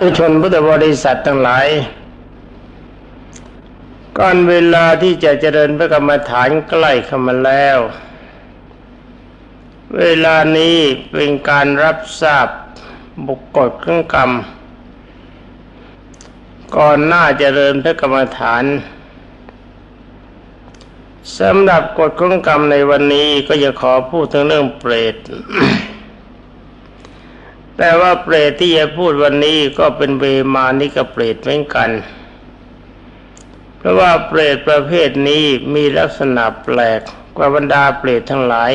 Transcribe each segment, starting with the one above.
ทุชนพุทธบริษัททั้งหลายก่อนเวลาที่จะเจริญพระกรรมฐานใกล้เข้ามาแล้ว เวลานี้เป็นการรับทราบบุกกฎเครื่องกรรม ก่อนหน้าเจริญพระกรรมฐานสำหรับกฎของกรรมในวันนี้ก็จะขอพูดถึงเรื่องเปรต แต่ว่าเปรตที่จะพูดวันนี้ก็เป็นเวมานิกเปรตเหมือนกัน เพราะว่าเปรตประเภทนี้มีลักษณะแปลกกว่าบรรดาเปรตทั้งหลาย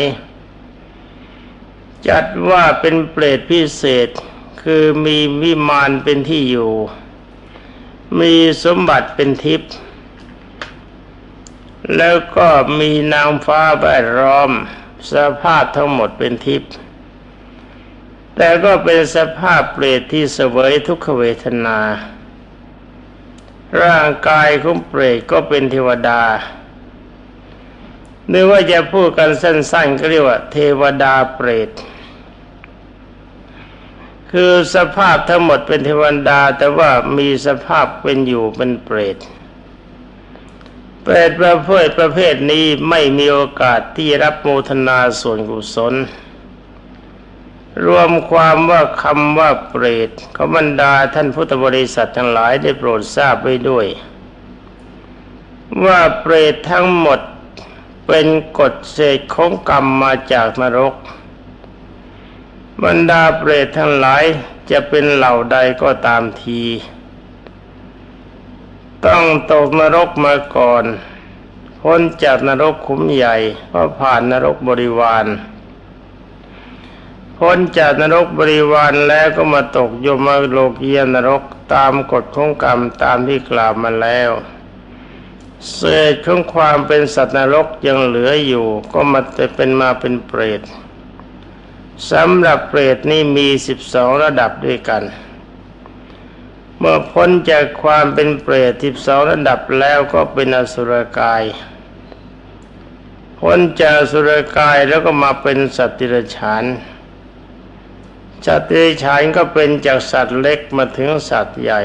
จัดว่าเป็นเปรตพิเศษคือมีวิมานเป็นที่อยู่ มีสมบัติเป็นทิพย์แล้วก็มีนางฟ้าแวดล้อมสภาพทั้งหมดเป็นทิพย์ แต่ก็เป็นสภาพเปรตที่เสวยทุกขเวทนา ร่างกายของเปรตก็เป็นเทวดาหรือว่าจะพูดกันสั้นๆก็เรียกว่า เทวดาเปรต คือสภาพทั้งหมดเป็นเทวดา แต่ว่ามีสภาพเป็นอยู่เป็นเปรต เปรตประเภทประเภทนี้ไม่มีโอกาสที่รับโมทนาส่วนกุศล รวมความว่าคำว่าเปรตขาบรรดาท่านพุทธบริษัททั้งหลายได้โปรดทราบไว้ด้วย ว่าเปรตทั้งหมดเป็นกฎเศษของกรรมมาจากนรก บรรดาเปรตทั้งหลายจะเป็นเหล่าใดก็ตามที ต้องตกนรกมาก่อน พ้นจากนรกขุมใหญ่เพราะผ่านนรกบริวาร พ้นจากนรกบริวารแล้วก็มาตกยมโลกียนรกตามกฎของกรรมตามที่กล่าวมาแล้วเศษของความเป็นสัตว์นรกยังเหลืออยู่ก็มาจะเป็นมาเป็นเปรตสำหรับเปรตนี่มีสิบสองระดับด้วยกัน เมื่อพ้นจากความเป็นเปรตสิบสองระดับแล้วก็เป็นอสุรกาย พ้นจากอสุรกายแล้วก็มาเป็นสัตว์ติรฉาน สัตว์ติรฉานก็เป็นจากสัตว์เล็กมาถึงสัตว์ใหญ่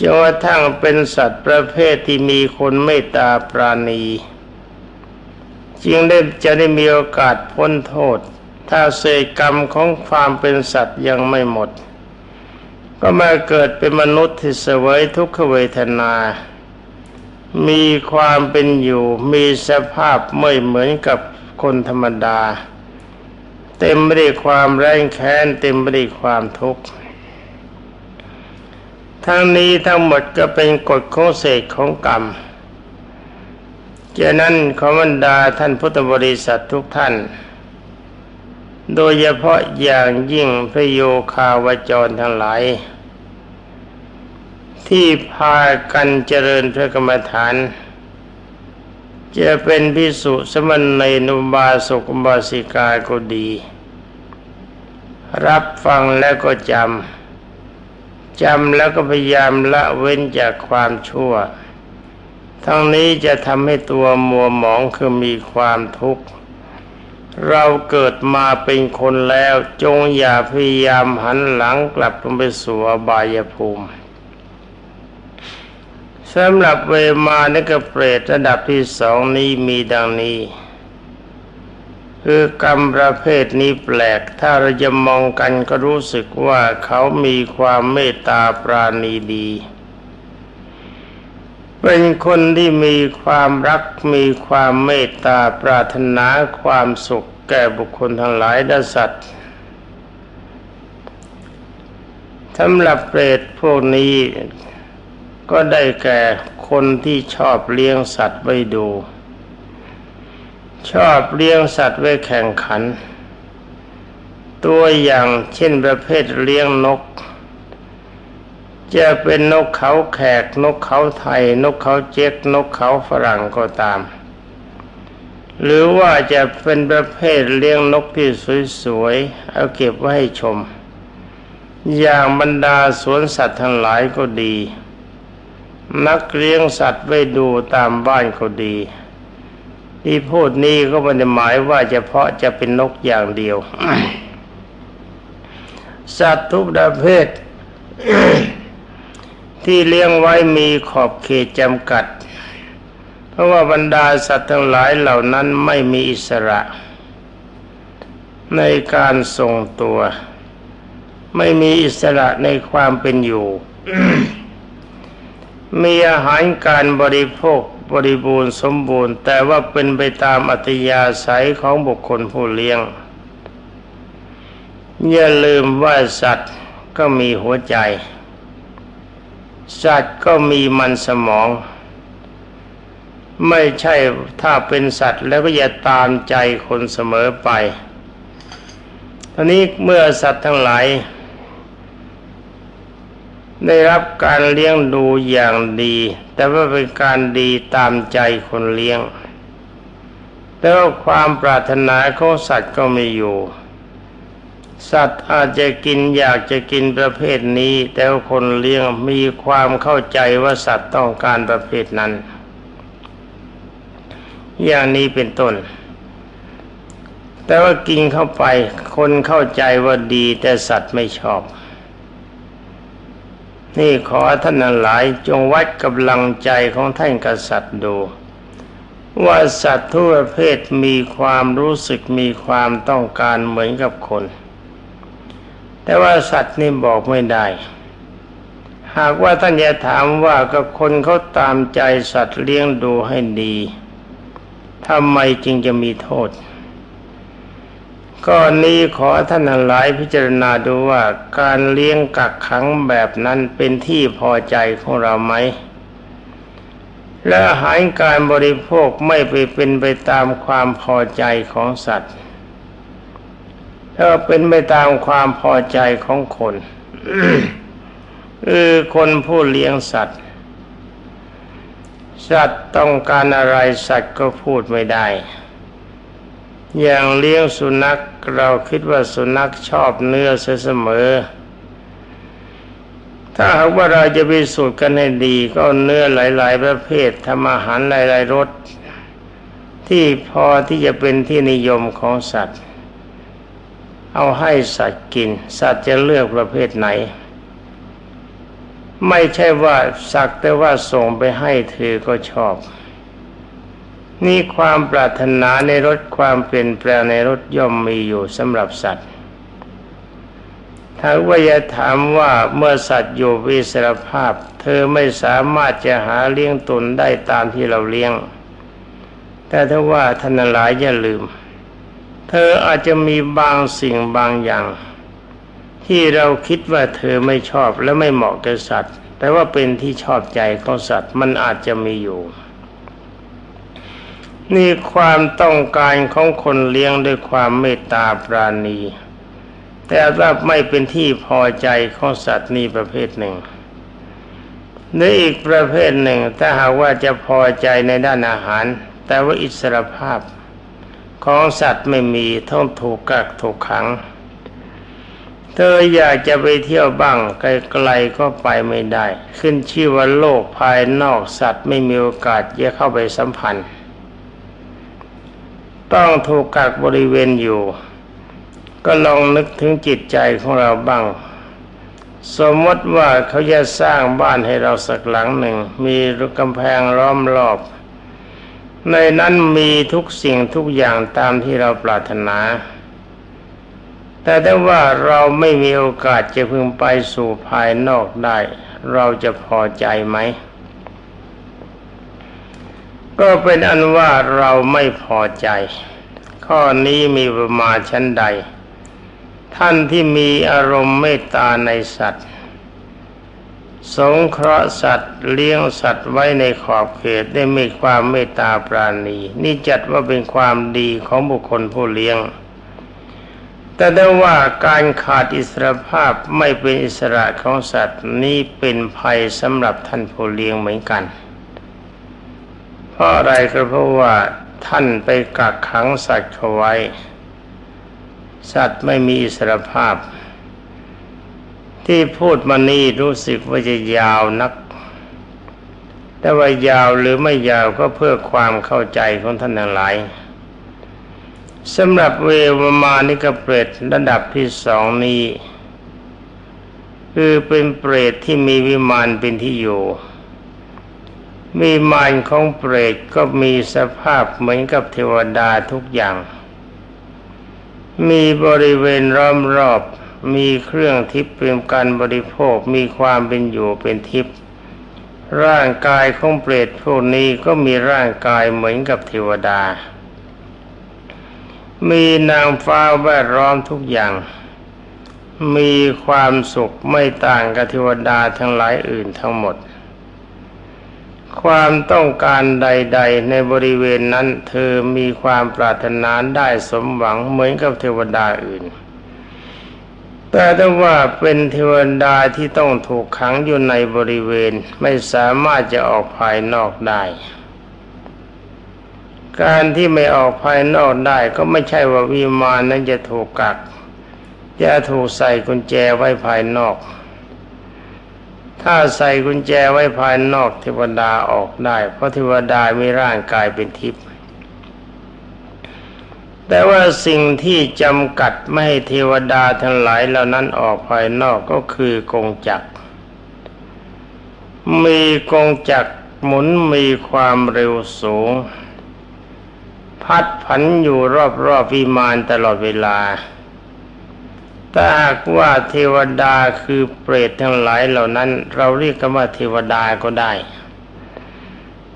จนกระทั่งเป็นสัตว์ประเภทที่มีคนเมตตาปราณี จึงได้จะได้มีโอกาสพ้นโทษ ถ้าเศษกรรมของความเป็นสัตว์ยังไม่หมด ก็มาเกิดเป็นมนุษย์ที่เสวยทุกขเวทนา มีความเป็นอยู่มีสภาพไม่เหมือนกับคนธรรมดา เต็มไปด้วยความแรงแค้นเต็มไปด้วยความทุกข์ทั้งนี้ทั้งหมดก็เป็นกฎของเศษของกรรมฉะนั้นขอบรรดาท่านพุทธบริษัททุกท่าน โดยเฉพาะอย่างยิ่งพระโยคาวจรทั้งหลาย ที่พากันเจริญพระกรรมฐาน จะเป็นพิสุสมณในนุบาสกบาสิกาก็ดี รับฟังแล้วก็จำจำแล้วก็พยายามละเว้นจากความชั่ว ทั้งนี้จะทำให้ตัวมัวหมองคือมีความทุกข์ เราเกิดมาเป็นคนแล้วจงอย่าพยายามหันหลังกลับลงไปสู่อบายภูมิ สำหรับเวมานิกเปรตระดับที่สองนี้มีดังนี้ คือกรรมประเภทนี้แปลก ถ้าเราจะมองกันก็รู้สึกว่าเขามีความเมตตาปราณีดี เป็นคนที่มีความรักมีความเมตตาปรารถนาความสุขแก่บุคคลทั้งหลายและสัตว์สำหรับเปรตพวกนี้ ก็ได้แก่คนที่ชอบเลี้ยงสัตว์ไว้ดู ชอบเลี้ยงสัตว์ไว้แข่งขัน ตัวอย่างเช่นประเภทเลี้ยงนก จะเป็นนกเขาแขกนกเขาไทย นกเขาเจ๊กนกเขาฝรั่งก็ตาม หรือว่าจะเป็นประเภทเลี้ยงนกที่สวยๆเอาเก็บไว้ให้ชม อย่างบรรดาสวนสัตว์ทั้งหลายก็ดี นักเลี้ยงสัตว์ไว้ดูตามบ้านก็ดี ที่พูดนี้ก็ไม่ได้หมายว่าเฉพาะจะเป็นนกอย่างเดียว สัตว์ทุกประเภท ที่เลี้ยงไว้มีขอบเขตจำกัด เพราะว่าบรรดาสัตว์ทั้งหลายเหล่านั้นไม่มีอิสระ ในการทรงตัว ไม่มีอิสระในความเป็นอยู่ มีอาหารการบริโภคบริบูรณ์สมบูรณ์ แต่ว่าเป็นไปตามอัตยาศัยของบุคคลผู้เลี้ยง อย่าลืมว่าสัตว์ก็มีหัวใจ สัตว์ก็มีมันสมอง ไม่ใช่ถ้าเป็นสัตว์แล้วก็อย่าตามใจคนเสมอไปทีนี้เมื่อสัตว์ทั้งหลาย ได้รับการเลี้ยงดูอย่างดี แต่ว่าเป็นการดีตามใจคนเลี้ยง แต่ว่าความปรารถนาของสัตว์ก็ไม่อยู่ สัตว์อาจจะกินอยากจะกินประเภทนี้ แต่ว่าคนเลี้ยงมีความเข้าใจว่าสัตว์ต้องการประเภทนั้น อย่างนี้เป็นต้น แต่ว่ากินเข้าไป คนเข้าใจว่าดีแต่สัตว์ไม่ชอบ นี่ขอท่านหลายจงวัดกำลังใจของท่านกษัตริย์ดู ว่าสัตว์ทุกประเภทมีความรู้สึกมีความต้องการเหมือนกับคน แต่ว่าสัตว์นี่บอกไม่ได้ หากว่าท่านจะถามว่ากับคนเขาตามใจสัตว์เลี้ยงดูให้ดีทำไมจึงจะมีโทษ ก้อนนี้ขอท่านหลายพิจารณาดูว่าการเลี้ยงกักขังแบบนั้นเป็นที่พอใจของเราไหม และอาหารการบริโภคไม่ไปเป็นไปตามความพอใจของสัตว์ถ้าเป็นไปตามความพอใจของคนคือคนผู้เลี้ยงสัตว์ สัตว์ต้องการอะไรสัตว์ก็พูดไม่ได้ อย่างเลี้ยงสุนัขเราคิดว่าสุนัขชอบเนื้อเสียเสมอ ถ้าหากว่าเราจะไปสูตรกันให้ดีก็เอาเนื้อหลาย ๆ ประเภททำอาหารหลาย ๆรสที่พอที่จะเป็นที่นิยมของสัตว์ เอาให้สัตว์กิน สัตว์จะเลือกประเภทไหน ไม่ใช่ว่าสักแต่ว่าส่งไปให้เธอก็ชอบ นี่ความปรารถนาในรถความเปลี่ยนแปลงในรถย่อมมีอยู่สำหรับสัตว์ถ้าว่าจะถามว่าเมื่อสัตว์อยู่วิสรภาพ เธอไม่สามารถจะหาเลี้ยงตนได้ตามที่เราเลี้ยง แต่ถ้าว่าท่านหลายอย่าลืม เธออาจจะมีบางสิ่งบางอย่าง ที่เราคิดว่าเธอไม่ชอบและไม่เหมาะกับสัตว์ แต่ว่าเป็นที่ชอบใจของสัตว์มันอาจจะมีอยู่ นี่ความต้องการของคนเลี้ยงด้วยความเมตตาปราณี แต่ว่าไม่เป็นที่พอใจของสัตว์นี่ประเภทหนึ่งในอีกประเภทหนึ่งถ้าหากว่าจะพอใจในด้านอาหาร แต่ว่าอิสรภาพของสัตว์ไม่มีต้องถูกกักถูกขัง เธออยากจะไปเที่ยวบ้างไกลๆก็ไปไม่ได้ ขึ้นชื่อว่าโลกภายนอกสัตว์ไม่มีโอกาสจะเข้าไปสัมพันธ์ ต้องถูกกักบริเวณอยู่ ก็ลองนึกถึงจิตใจของเราบ้าง สมมติว่าเขาจะสร้างบ้านให้เราสักหลังหนึ่ง มีรูกำแพงล้อมรอบ ในนั้นมีทุกสิ่งทุกอย่างตามที่เราปรารถนา แต่ถ้าว่าเราไม่มีโอกาสจะพึงไปสู่ภายนอกได้ เราจะพอใจไหม ก็เป็นอันว่าเราไม่พอใจ ข้อนี้มีประมาณชั้นใด ท่านที่มีอารมณ์เมตตาในสัตว์ สงเคราะห์สัตว์เลี้ยงสัตว์ไว้ในขอบเขตได้มีความเมตตาปราณี นี่จัดว่าเป็นความดีของบุคคลผู้เลี้ยง แต่ได้ว่าการขาดอิสรภาพไม่เป็นอิสระของสัตว์นี้เป็นภัยสำหรับท่านผู้เลี้ยงเหมือนกัน ราะอะไรก็เพราะว่าท่านไปกักขังสัตว์เขาไว้ สัตว์ไม่มีอิสรภาพ ที่พูดมานี่รู้สึกว่าจะยาวนัก แต่ว่ายาวหรือไม่ยาวก็เพื่อความเข้าใจของท่านทั้งหลายสำหรับเววมานิกเปรตระดับที่สองนี้ คือเป็นเปรตที่มีวิมานเป็นที่อยู่ วิมานของเปรตก็มีสภาพเหมือนกับเทวดาทุกอย่าง มีบริเวณล้อมรอบมีเครื่องทิพย์เป็นการบริโภคมีความเป็นอยู่เป็นทิพย์ร่างกายของเปรตพวกนี้ก็มีร่างกายเหมือนกับเทวดา มีนางฟ้าแวดล้อมทุกอย่าง มีความสุขไม่ต่างกับเทวดาทั้งหลายอื่นทั้งหมด ความต้องการใด ๆ ในบริเวณนั้น เธอมีความปรารถนาได้สมหวังเหมือนกับเทวดาอื่น แต่ถ้าว่าเป็นเทวดาที่ต้องถูกขังอยู่ในบริเวณไม่สามารถจะออกภายนอกได้ การที่ไม่ออกภายนอกได้ก็ไม่ใช่ว่าวิมานนั้นจะถูกกักจะถูกใส่กุญแจไว้ภายนอก ถ้าใส่กุญแจไว้ภายนอกเทวดาออกได้ เพราะเทวดามีร่างกายเป็นทิพย์แต่ว่าสิ่งที่จำกัดไม่ให้เทวดาทั้งหลายเหล่านั้นออกภายนอกก็คือกงจักร มีกงจักรหมุนมีความเร็วสูง พัดผันอยู่รอบๆวิมานตลอดเวลา ถ้าหากว่าเทวดาคือเปรตทั้งหลายเหล่านั้น เราเรียกกันว่าเทวดาก็ได้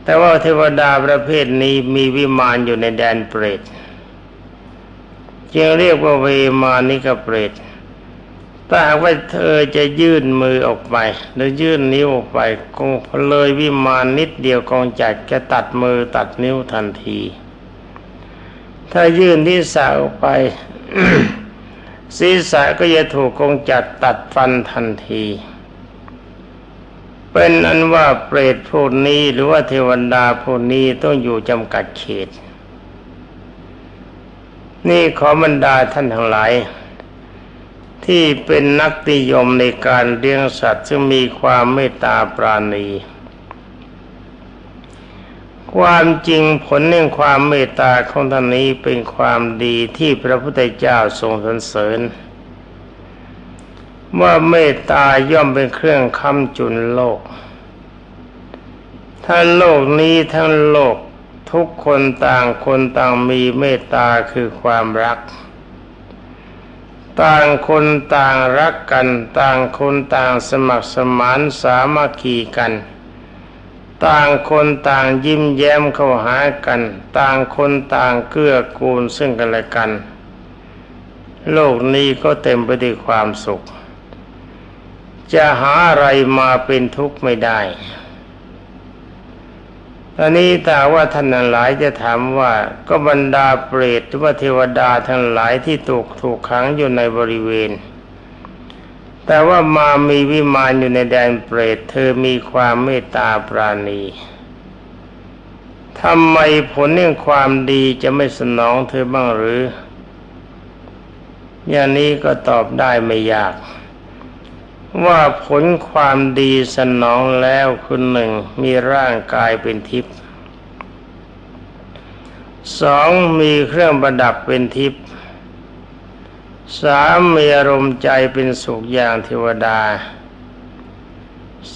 แต่ว่าเทวดาประเภทนี้มีวิมานอยู่ในแดนเปรตจึงเรียกว่าเวมานิกเปรตถ้าหากว่าเธอจะยื่นมือออกไป หรือยื่นนิ้วออกไปกงเลยวิมานนิดเดียวกองจักรจะตัดมือตัดนิ้วทันที ถ้ายื่นที่สาออกไป ศีรษะก็จะถูกกงจักรตัดฟันทันที เป็นอันว่าเปรตพวกนี้หรือว่าเทวดาพวกนี้ต้องอยู่จำกัดเขต นี่ขอบรรดาท่านทั้งหลาย ที่เป็นนักนิยมในการเลี้ยงสัตว์ซึ่งมีความเมตตาปราณี ความจริงผลแห่งความเมตตาของท่านนี้เป็นความดีที่พระพุทธเจ้าทรงสรรเสริญ ว่าเมตตาย่อมเป็นเครื่องค้ำจุนโลก ถ้าโลกนี้ทั้งโลกทุกคนต่างคนต่างมีเมตตาคือความรัก ต่างคนต่างรักกัน ต่างคนต่างสมัครสมานสามัคคีกัน ต่างคนต่างยิ้มแย้มเข้าหากัน ต่างคนต่างเกื้อกูลซึ่งกันและกัน โลกนี้ก็เต็มไปด้วยความสุข จะหาอะไรมาเป็นทุกข์ไม่ได้ตอนนี้ถ้าว่าท่านทั้งหลายจะถามว่าก็บรรดาเปรตหรือว่าเทวดาทั้งหลายที่ถูกถูกขังอยู่ในบริเวณ แต่ว่ามามีวิมานอยู่ในแดนเปรต เธอมีความเมตตาปราณีทำไมผลเรื่องความดีจะไม่สนองเธอบ้างหรือ อย่างนี้ก็ตอบได้ไม่ยาก ว่าผลความดีสนองแล้วคุณหนึ่งมีร่างกายเป็นทิพย์สองมีเครื่องประดับเป็นทิพย์ สามมีอารมณ์ใจเป็นสุขอย่างเทวดา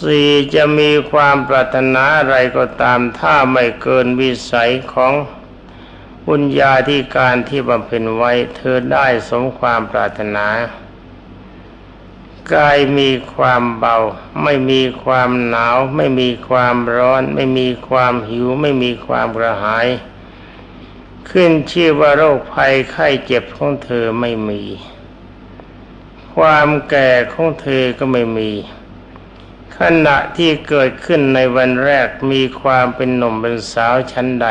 สี่จะมีความปรารถนาอะไรก็ตามถ้าไม่เกินวิสัยของบุญญาธิการที่บำเพ็ญไว้เธอได้สมความปรารถนากายมีความเบา ไม่มีความหนาว ไม่มีความร้อน ไม่มีความหิว ไม่มีความกระหาย ขึ้นชื่อว่าโรคภัยไข้เจ็บของเธอไม่มี ความแก่ของเธอก็ไม่มี ขณะที่เกิดขึ้นในวันแรกมีความเป็นหนุ่มเป็นสาวชั้นใด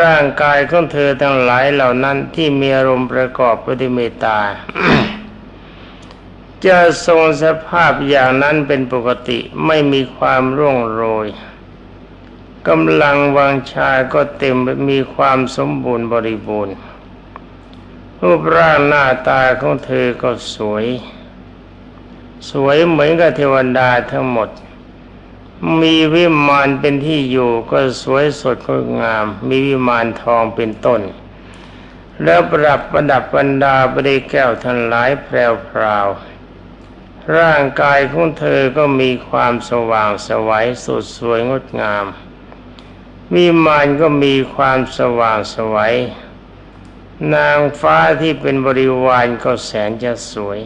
ร่างกายของเธอทั้งหลายเหล่านั้นที่มีอารมณ์ประกอบไปด้วยเมตตา จะทรงสภาพอย่างนั้นเป็นปกติไม่มีความร่วงโรย กำลังวังชาก็เต็มมีความสมบูรณ์บริบูรณ์ รูปร่างหน้าตาของเธอก็สวย สวยเหมือนกับเทวดาทั้งหมด มีวิมานเป็นที่อยู่ก็สวยสดงดงาม มีวิมานทองเป็นต้น แล้วประดับประดับบรรดาบริแก้วทั้งหลายแพรวพราวร่างกายของเธอก็มีความสว่างสวัยสดสวยงดงาม มีมานก็มีความสว่างสวัยนางฟ้าที่เป็นบริวารก็แสนจะสวย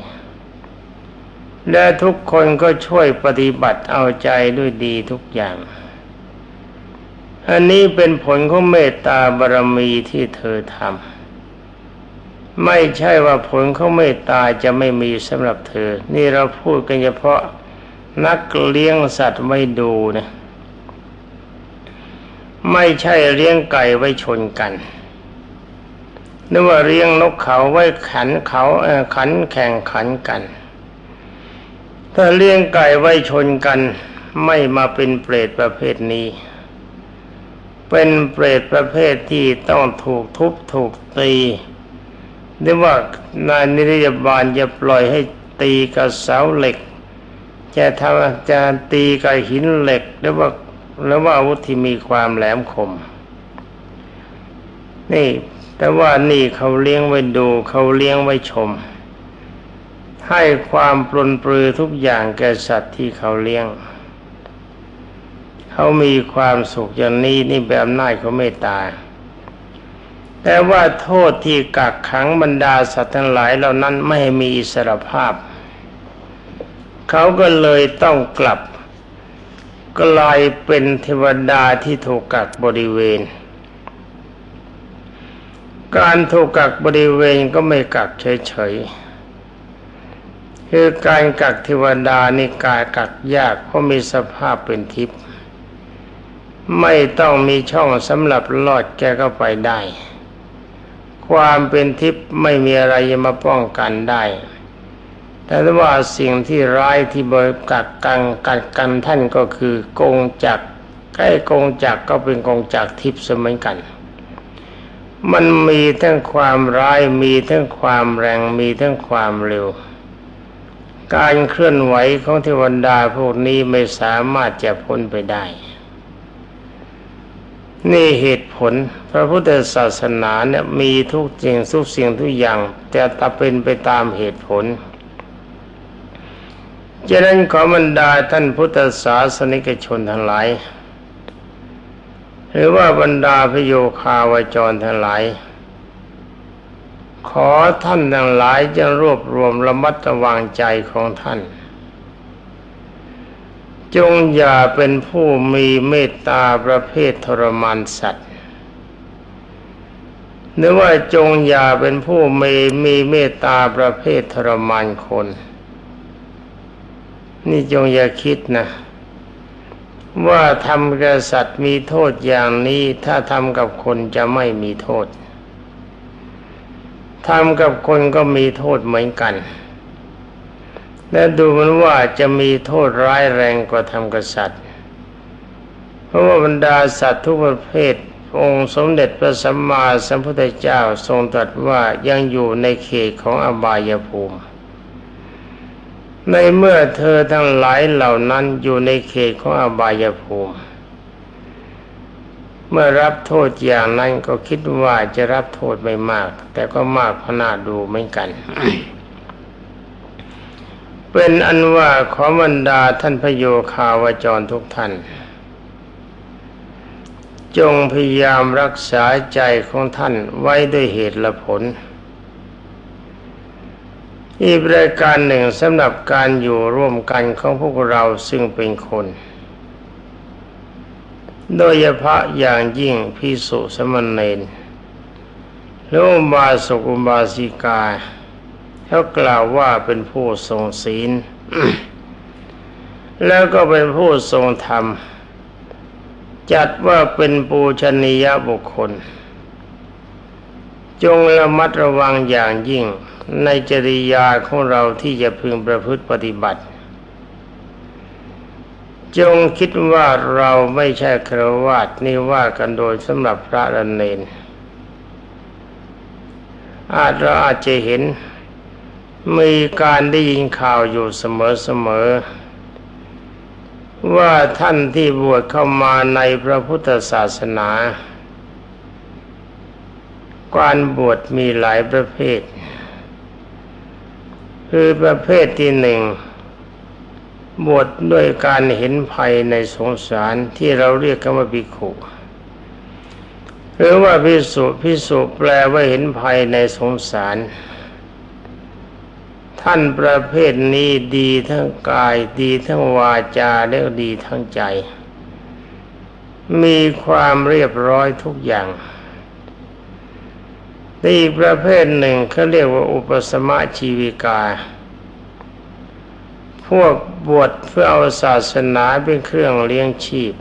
และทุกคนก็ช่วยปฏิบัติเอาใจด้วยดีทุกอย่าง อันนี้เป็นผลของเมตตาบารมีที่เธอทำไม่ใช่ว่าผลของเมตตาจะไม่มีสำหรับเธอ นี่เราพูดกันเฉพาะนักเลี้ยงสัตว์ไม่ดูนะ ไม่ใช่เลี้ยงไก่ไว้ชนกันนึกว่าเลี้ยงนกเขาไว้ขันเขาเออขันแข่งขันกัน ถ้าเลี้ยงไก่ไว้ชนกัน ไม่มาเป็นเปรตประเภทนี้ เป็นเปรตประเภทที่ต้องถูกทุบถูกตีหรือว่านายนิรยาบาลจะปล่อยให้ตีกับเสาเหล็ก จะทำจะตีกับหินเหล็กหรือว่า หรือว่าอาวุธที่มีความแหลมคม นี่ แต่ว่านี่เขาเลี้ยงไว้ดู เขาเลี้ยงไว้ชม ให้ความปรนปรือทุกอย่างแก่สัตว์ที่เขาเลี้ยง เขามีความสุขอย่างนี้นี่แบบอำนาจเขาเมตตาแต่ว่าโทษที่กักขังบรรดาสัตว์ทั้งหลายเหล่านั้นไม่มีอิสรภาพ เขาก็เลยต้องกลับ กลายเป็นเทวดาที่ถูกกักบริเวณ การถูกกักบริเวณก็ไม่กักเฉยๆคือการกักเทวดานี่กายกักยากเพราะมีสภาพเป็นทิพย์ไม่ต้องมีช่องสำหรับลอดแกก็ไปได้ ความเป็นทิพย์ไม่มีอะไรมาป้องกันได้ แต่ว่าสิ่งที่ร้ายที่บริกักกันกัดกันท่านก็คือกงจักใกล้กงจักก็เป็นกงจักทิพย์เสมอกัน มันมีทั้งความร้ายมีทั้งความแรงมีทั้งความเร็ว การเคลื่อนไหวของเทวดาพวกนี้ไม่สามารถจะพ้นไปได้ นี่เหตุผลพระพุทธศาสนาเนี่ยมีทุกสิ่งทุกสิ่งทุกอย่างแต่ตเป็นไปตามเหตุผล ฉะนั้นขอบรรดาท่านพุทธศาสนิกชนทั้งหลาย หรือว่าบรรดาพโยคาวจรทั้งหลาย ขอท่านทั้งหลายจะรวบรวมระมัดระวังใจของท่าน จงอย่าเป็นผู้มีเมตตาประเภททรมานสัตว์หรือว่าจงอย่าเป็นผู้มีมีเมตตาประเภททรมานคน นี่จงอย่าคิดนะ ว่าทำกับสัตว์มีโทษอย่างนี้ถ้าทำกับคนจะไม่มีโทษทำกับคนก็มีโทษเหมือนกัน และดูเหมันว่าจะมีโทษร้ายแรงกว่าทำกับสัตว์เพราะว่าบรรดาสัตว์ทุกประเภทองค์สมเด็จพระสัมมาสัมพุทธเจ้าทรงตรัสว่ายังอยู่ในเขตของอบายภูมิ ในเมื่อเธอทั้งหลายเหล่านั้นอยู่ในเขตของอบายภูมิ เมื่อรับโทษอย่างนั้นก็คิดว่าจะรับโทษไม่มาก แต่ก็มากพนาดูเหมือนกัน เป็นอันว่าขอบรรดาท่านพโยคาวจรทุกท่าน จงพยายามรักษาใจของท่านไว้ด้วยเหตุและผล อีกรายการหนึ่งสำหรับการอยู่ร่วมกันของพวกเราซึ่งเป็นคน โดยเฉพาะอย่างยิ่งพิสุสมณเณรหรืออุบาสกอุบาสิกาเขากล่าวว่าเป็นผู้ทรงศีล แล้วก็เป็นผู้ทรงธรรม จัดว่าเป็นปูชนียบุคคล จงระมัดระวังอย่างยิ่ง ในจริยาของเราที่จะพึงประพฤติปฏิบัติ จงคิดว่าเราไม่ใช่ครวาสนี่ว่ากันโดยสำหรับพระระเนน อาจเราอาจจะเห็น มีการได้ยินข่าวอยู่เสมอๆว่าท่านที่บวชเข้ามาในพระพุทธศาสนาการบวชมีหลายประเภท คือประเภทที่หนึ่งบวชดด้วยการเห็นภัยในสงสารที่เราเรียกกันว่าภิกขุหรือว่าพิสุพิสุแปลว่าเห็นภัยในสงสาร ท่านประเภทนี้ดีทั้งกายดีทั้งวาจาและดีทั้งใจ มีความเรียบร้อยทุกอย่าง อีกประเภทหนึ่งเขาเรียกว่าอุปสมะชีวิกา พวกบวชเพื่อเอาศาสนาเป็นเครื่องเลี้ยงชีพ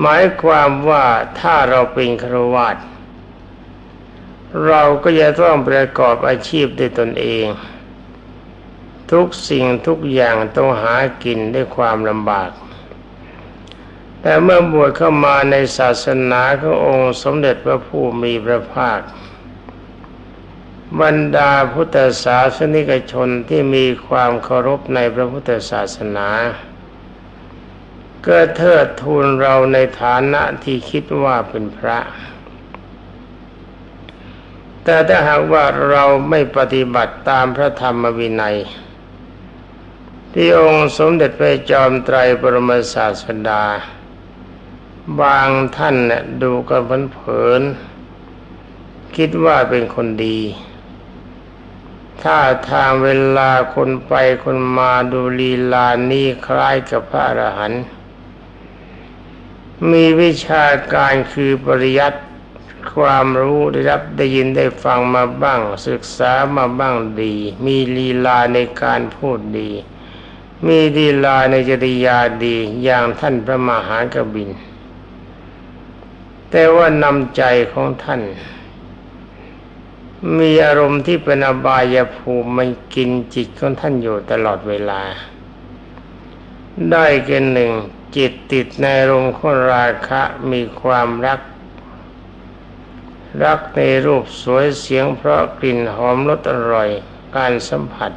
หมายความว่าถ้าเราเป็นครวาตเราก็จะต้องประกอบอาชีพด้วยตนเอง ทุกสิ่งทุกอย่างต้องหากินด้วยความลำบาก แต่เมื่อบวชเข้ามาในศาสนาขององค์สมเด็จพระผู้มีพระภาค บรรดาพุทธศาสนิกชนที่มีความเคารพในพระพุทธศาสนา ก็เทิดทูนเราในฐานะที่คิดว่าเป็นพระ แต่ถ้าหากว่าเราไม่ปฏิบัติตามพระธรรมวินัยที่องค์สมเด็จพระจอมไตรบรมศาสดา บางท่านเนี่ยดูกันเผินๆคิดว่าเป็นคนดี ถ้าทางเวลาคนไปคนมาดูลีลานี่คล้ายกับพระอรหันต์มีวิชาการคือปริยัติความรู้ได้รับได้ยินได้ฟังมาบ้าง ศึกษามาบ้างดี มีลีลาในการพูดดี มีลีลาในจริยาดีอย่างท่านพระมหากบิน แต่ว่านำใจของท่าน มีอารมณ์ที่เป็นอบายภูมิมันกินจิตของท่านอยู่ตลอดเวลา ได้แก่หนึ่งจิตติดในอารมณ์ของราคะมีความรัก รักในรูปสวยเสียงเพราะกลิ่นหอมรสอร่อยการสัมผัส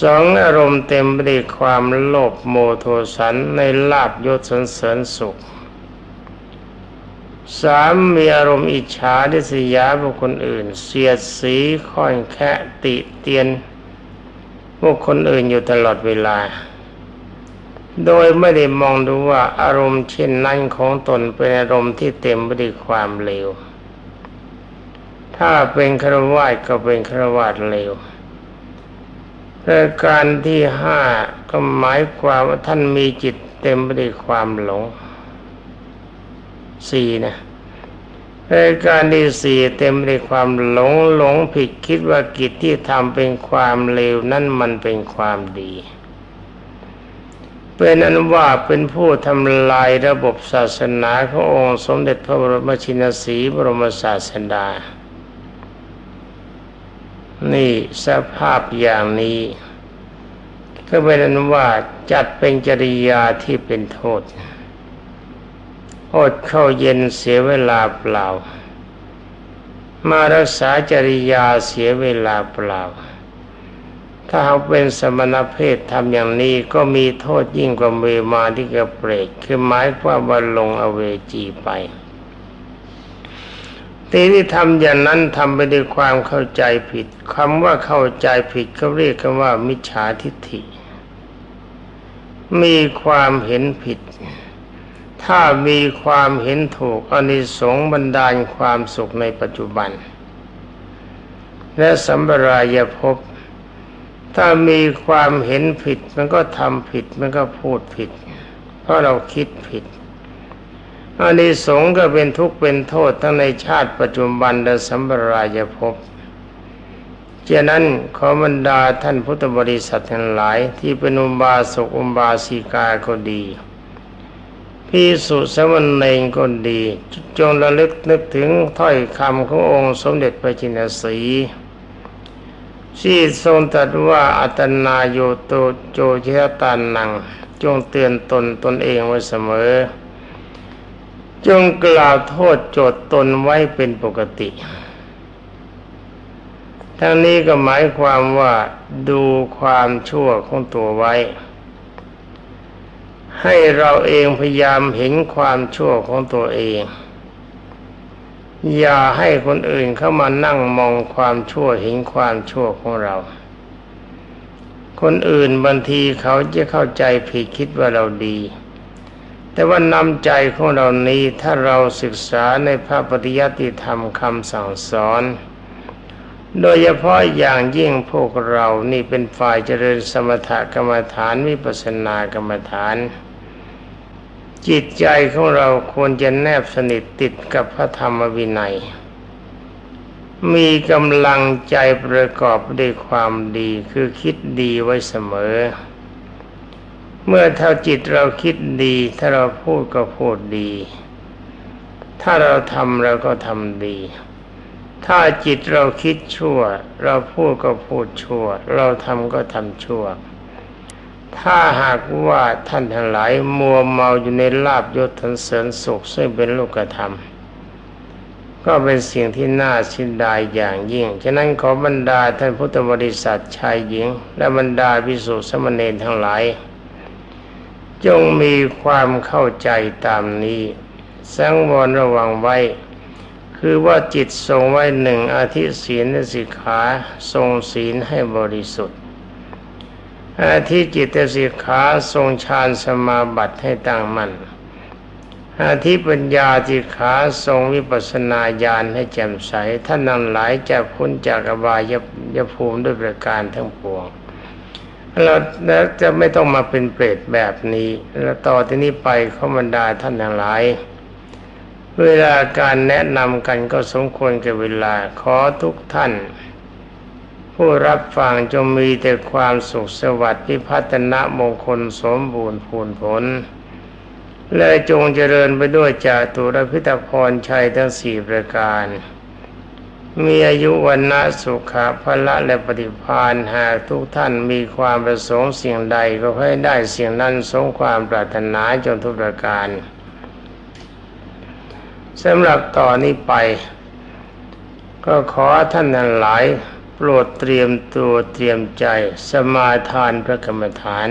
สองอารมณ์เต็มไปด้วยความโลภโมโทสันในลาบยศสรรเสริญสุข สามมีอารมณ์อิจฉาดิษยาบุคคลอื่น เสียดสีค่อนแคะติเตียนบุคคลอื่นอยู่ตลอดเวลา โดยไม่ได้มองดูว่าอารมณ์เช่นนั้นของตนเป็นอารมณ์ที่เต็มไปด้วยความเลว ถ้าเป็นครวาสก็เป็นครวาสเลวประการที่ห้าก็หมายความว่าท่านมีจิตเต็มไปด้วยความหลง สี่นะรายการที่สี่เต็มด้วยความหลงหลงผิดคิดว่ากิจที่ทำเป็นความเลวนั่นมันเป็นความดีเป็นอันว่าเป็นผู้ทำลายระบบศาสนาขององค์สมเด็จพระบรมชินสีบรมศาสดา นี่สภาพอย่างนี้ ก็เป็นอันว่าจัดเป็นจริยาที่เป็นโทษ อดเข้าเย็นเสียเวลาเปล่า มารักษาจริยาเสียเวลาเปล่า ถ้าเขาเป็นสมณเพศทำอย่างนี้ก็มีโทษยิ่งกว่าเวมาที่กระเปรตคือหมายความว่าลงอเวจีไปทีที่ทำอย่างนั้นทำไปด้วยความเข้าใจผิดคำว่าเข้าใจผิดเขาเรียกกันว่ามิจฉาทิฏฐิ มีความเห็นผิด ถ้ามีความเห็นถูกอนิสงส์บันดาลความสุขในปัจจุบัน และสัมปรายภพถ้ามีความเห็นผิดมันก็ทำผิดมันก็พูดผิด เพราะเราคิดผิดอานิสงส์ก็เป็นทุกข์เป็นโทษทั้งในชาติปัจจุบันและสัมปรายภพฉะนั้นขอบรรดาท่านพุทธบริษัททั้งหลายที่เป็นอุบาสกอุบาสิกาก็ดี พิสุสมณเณรก็ดี จงระลึกนึกถึงถ้อยคำขององค์สมเด็จพระจินสีที่ทรงตรัสว่าอัตนาโยโตโจเชตานัง จงเตือนตนตนเองไว้เสมอ จงกล่าวโทษโจทย์ตนไว้เป็นปกติ ทั้งนี้ก็หมายความว่าดูความชั่วของตัวไว้ ให้เราเองพยายามเห็นความชั่วของตัวเอง อย่าให้คนอื่นเข้ามานั่งมองความชั่วเห็นความชั่วของเรา คนอื่นบางทีเขาจะเข้าใจผิดคิดว่าเราดี แต่ว่านำใจของเรานี้ถ้าเราศึกษาในพระปฏิยัติธรรมคำสั่งสอนโดยเฉพาะอย่างยิ่งพวกเรานี่เป็นฝ่ายเจริญสมถกรรมฐานวิปัสสนากรรมฐาน จิตใจของเราควรจะแนบสนิทติดกับพระธรรมวินัย มีกำลังใจประกอบด้วยความดีคือคิดดีไว้เสมอ เมื่อเท่าจิตเราคิดดี ถ้าเราพูดก็พูดดี ถ้าเราทำเราก็ทำดี ถ้าจิตเราคิดชั่ว เราพูดก็พูดชั่ว เราทำก็ทำชั่ว ถ้าหากว่าท่านทั้งหลายมัวเมาอยู่ในลาบยศทันเสริญสุขซึ่งเป็นโลกธรรม ก็เป็นสิ่งที่น่าสินดายอย่างยิ่ง ฉะนั้นขอบรรดาท่านพุทธบริษัทชายหญิง และบรรดาพิสุสมณเณรทั้งหลาย จงมีความเข้าใจตามนี้ สังวรระวังไว้ คือว่าจิตทรงไว้หนึ่งอาทิศีลสิกขาทรงศีลให้บริสุทธิ์ ทิจิตสิกขาทรงฌานสมาบัติให้ตั้งมั่นอาทิปัญญาสิกขาทรงวิปัสนาญาณให้แจ่มใสท่านนั้นหลายจะพ้นจากอบายยภูมิด้วยประการทั้งปวงเราแล้วจะไม่ต้องมาเป็นเปรตแบบนี้ แล้วต่อที่นี้ไปขอบรรดาท่านทั้งหลาย เวลาการแนะนำกันก็สมควรแก่เวลาขอทุกท่าน ผู้รับฟังจงมีแต่ความสุขสวัสดิ์พิพัฒนะมงคลสมบูรณ์พูนผล และจงเจริญไปด้วยจาตุรพิตพรชัยทั้งสี่ประการ มีอายุวันนะสุขะพละและปฏิพานหากทุกท่านมีความประสงค์สิ่งใดก็ให้ได้สิ่งนั้นสมความปรารถนาจนทุกประการสำหรับต่อนนี้ไป ก็ขอท่านทั้งหลาย โปรดเตรียมตัวเตรียมใจสมาทานพระกรรมฐาน